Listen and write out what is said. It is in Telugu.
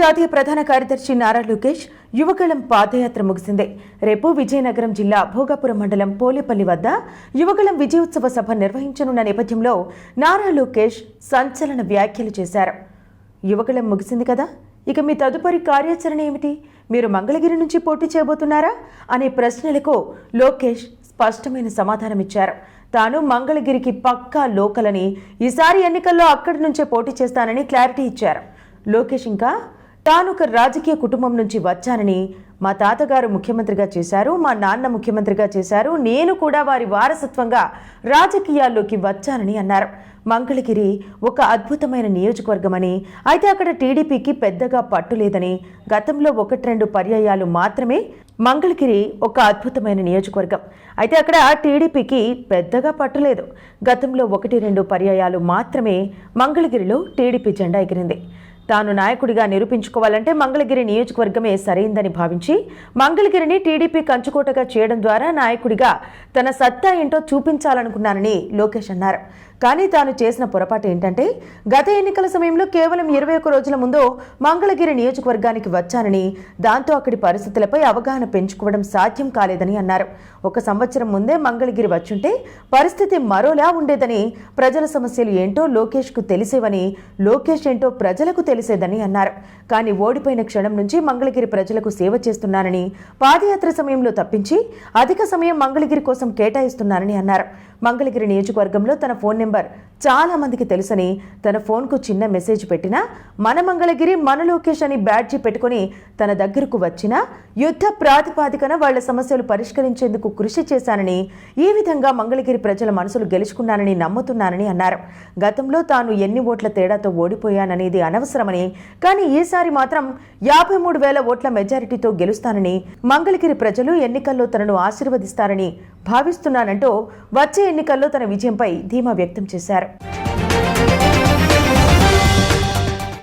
జాతీయ ప్రధాన కార్యదర్శి నారా లోకేష్ యువగళం పాదయాత్ర ముగిసింది. రేపు విజయనగరం జిల్లా భోగాపురం మండలం పోలేపల్లి వద్ద యువగళం విజయోత్సవ సభ నిర్వహించనున్న నేపథ్యంలో నారా లోకేష్ సంచలన వ్యాఖ్యలు చేశారు. యువగళం ముగిసింది కదా? ఇక మీ తదుపరి కార్యాచరణ ఏమిటి? మీరు మంగళగిరి నుంచి పోటీ చేయబోతున్నారా? అనే ప్రశ్నలకు లోకేష్ స్పష్టమైన సమాధానమిచ్చారు. తాను మంగళగిరికి పక్కా లోకలని ఈసారి ఎన్నికల్లో అక్కడి నుంచే పోటీ చేస్తానని క్లారిటీ ఇచ్చారు. లోకేష్ ఇంకా తాను ఒక రాజకీయ కుటుంబం నుంచి వచ్చానని మా తాతగారు ముఖ్యమంత్రిగా చేశారు మా నాన్న ముఖ్యమంత్రిగా చేశారు నేను కూడా వారి వారసత్వంగా రాజకీయాల్లోకి వచ్చానని అన్నారు. మంగళగిరి ఒక అద్భుతమైన నియోజకవర్గమని అయితే అక్కడ టీడీపీకి పెద్దగా పట్టు లేదని గతంలో ఒకటి రెండు పర్యాయాలు మాత్రమే మంగళగిరి ఒక అద్భుతమైన నియోజకవర్గం. అయితే అక్కడ టీడీపీకి పెద్దగా పట్టులేదు గతంలో ఒకటి రెండు పర్యాయాలు మాత్రమే మంగళగిరిలో టీడీపీ జెండా ఎగిరింది. తాను నాయకుడిగా నిరూపించుకోవాలంటే మంగళగిరి నియోజకవర్గమే సరైందని భావించి మంగళగిరిని టీడీపీ కంచుకోటగా చేయడం ద్వారా నాయకుడిగా తన సత్తా ఏంటో చూపించాలనుకున్నానని లోకేష్ అన్నారు. కానీ తాను చేసిన పొరపాటు ఏంటంటే గత ఎన్నికల సమయంలో కేవలం ఇరవై ఒక్క రోజుల ముందు మంగళగిరి నియోజకవర్గానికి వచ్చానని దాంతో అక్కడి పరిస్థితులపై అవగాహన పెంచుకోవడం సాధ్యం కాలేదని అన్నారు. ఒక సంవత్సరం ముందే మంగళగిరి వచ్చుంటే పరిస్థితి మరోలా ఉండేదని ప్రజల సమస్యలు ఏంటో లోకేష్కు తెలిసేవని లోకేష్ ఏంటో ప్రజలకు తెలిసేదని అన్నారు. కానీ ఓడిపోయిన క్షణం నుంచి మంగళగిరి ప్రజలకు సేవ చేస్తున్నానని పాదయాత్ర సమయంలో తప్పించి అధిక సమయం మంగళగిరి కోసం కేటాయిస్తున్నానని అన్నారు. మంగళగిరి నియోజకవర్గంలో తన ఫోన్ నెంబర్. చాలా మందికి తెలుసని తన ఫోన్కు చిన్న మెసేజ్ పెట్టినా మన మంగళగిరి మన లోకేష్ అని బ్యాడ్జీ పెట్టుకుని తన దగ్గరకు వచ్చినా యుద్ధ ప్రాతిపాదికన వాళ్ళ సమస్యలు పరిష్కరించేందుకు కృషి చేశానని ఈ విధంగా మంగళగిరి ప్రజల మనసులు గెలుచుకున్నానని నమ్ముతున్నానని అన్నారు. గతంలో తాను ఎన్ని ఓట్ల తేడాతో ఓడిపోయాననేది అనవసరమని కానీ ఈసారి మాత్రం యాభై మూడు వేల ఓట్ల మెజారిటీతో గెలుస్తానని మంగళగిరి ప్రజలు ఎన్నికల్లో తనను ఆశీర్వదిస్తారని భావిస్తున్నానంటూ వచ్చే ఎన్నికల్లో తన విజయంపై ధీమా వ్యక్తం చేశారు.